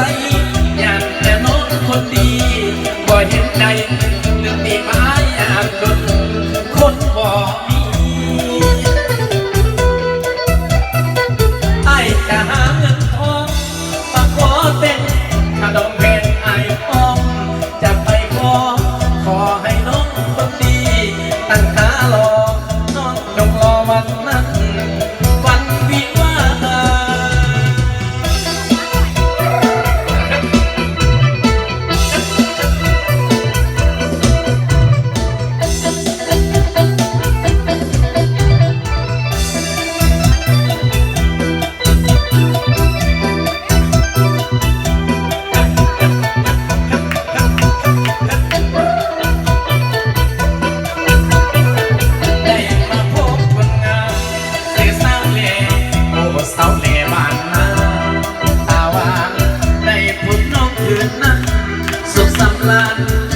ใสอยากแต่นอนคนดีบ่เห็นใจ Thank you.